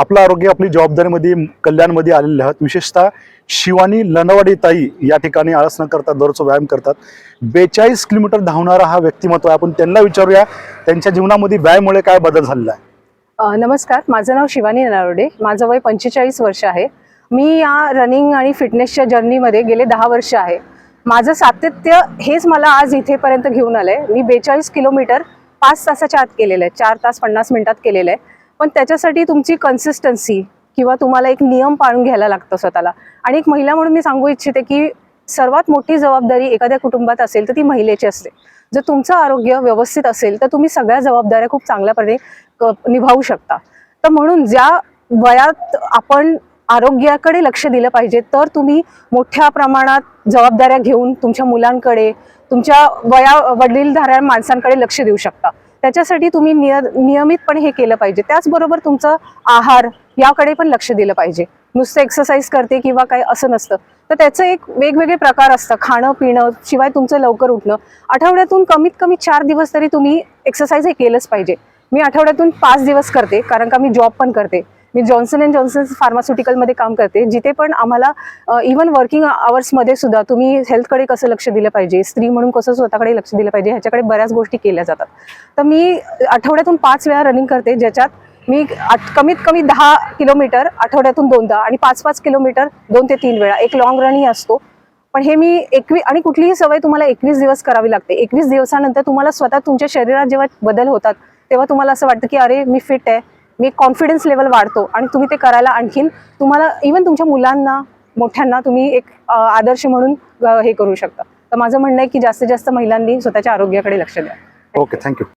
आपलं आरोग्य आपली जबाबदारीमध्ये कल्याणमध्ये आलेले आहात. विशेषतः शिवानी लनवाडी ताई या ठिकाणी आळस न करतात दररोज व्यायाम करतात. बेचाळीस किलोमीटर धावणारा हा व्यक्तिमत्व आहे. आपण त्यांना विचारूया त्यांच्या जीवनामध्ये व्यायाममुळे काय बदल झालेला आहे? नमस्कार. माझं नाव शिवानी ननावडे माझं वय पंचेचाळीस वर्ष आहे. मी या रनिंग आणि फिटनेसच्या जर्नीमध्ये गेले दहा वर्ष आहे. माझं सातत्य हेच मला आज इथेपर्यंत घेऊन आलं आहे मी बेचाळीस किलोमीटर पाच तासाच्या आत केलेलं आहे. चार तास पन्नास मिनिटात केलेलं आहे. पण त्याच्यासाठी तुमची कन्सिस्टन्सी किंवा तुम्हाला एक नियम पाळून घ्यायला लागतं स्वतःला. आणि एक महिला म्हणून मी सांगू इच्छिते की सर्वात मोठी जबाबदारी एखाद्या कुटुंबात असेल तर ती महिलेची असते. जर तुमचं आरोग्य व्यवस्थित असेल तर तुम्ही सगळ्या जबाबदाऱ्या खूप चांगल्यापणे निभावू शकता. तर म्हणून ज्या वयात आपण आरोग्याकडे लक्ष दिलं पाहिजे तर तुम्ही मोठ्या प्रमाणात जबाबदाऱ्या घेऊन तुमच्या मुलांकडे तुमच्या वया वडीलधाऱ्या माणसांकडे लक्ष देऊ शकता. त्याच्यासाठी तुम्ही निय नियमितपणे हे केलं पाहिजे. त्याचबरोबर तुमचं आहार याकडे पण लक्ष दिलं पाहिजे. नुसतं एक्सरसाइज करते किंवा काही असं नसतं. तर त्याचं एक वेगवेगळे प्रकार असतं खाणं पिणं शिवाय तुमचं लवकर उठणं. आठवड्यातून कमीत कमी चार दिवस तरी तुम्ही एक्सरसाइज हे केलंच पाहिजे. मी आठवड्यातून पाच दिवस करते कारण का मी जॉब पण करते. मी जॉन्सन अँड जॉन्सन फार्मास्युटिकलमध्ये काम करते जिथे पण आम्हाला इवन वर्किंग आवर्समध्ये सुद्धा तुम्ही हेल्थकडे कसं लक्ष दिलं पाहिजे स्त्री म्हणून कसं स्वतःकडे लक्ष दिलं पाहिजे ह्याच्याकडे बऱ्याच गोष्टी केल्या जातात. तर मी आठवड्यातून पाच वेळा रनिंग करते ज्याच्यात मी कमीत कमी दहा किलोमीटर आठवड्यातून दोनदा आणि पाच पाच किलोमीटर दोन ते तीन वेळा एक लॉंग रनही असतो. पण हे मी एकवी आणि कुठलीही सवय तुम्हाला एकवीस दिवस करावी लागते. एकवीस दिवसानंतर तुम्हाला स्वतः तुमच्या शरीरात जेव्हा बदल होतात तेव्हा तुम्हाला असं वाटतं की अरे मी फिट आहे. मी कॉन्फिडन्स लेवल वाढतो आणि तुम्ही ते करायला आणखीन तुम्हाला इवन तुमच्या मुलांना मोठ्यांना तुम्ही एक आदर्श म्हणून हे करू शकता. तर माझं म्हणणं आहे की जास्तीत जास्त महिलांनी स्वतःच्या आरोग्याकडे लक्ष द्या. Okay thank you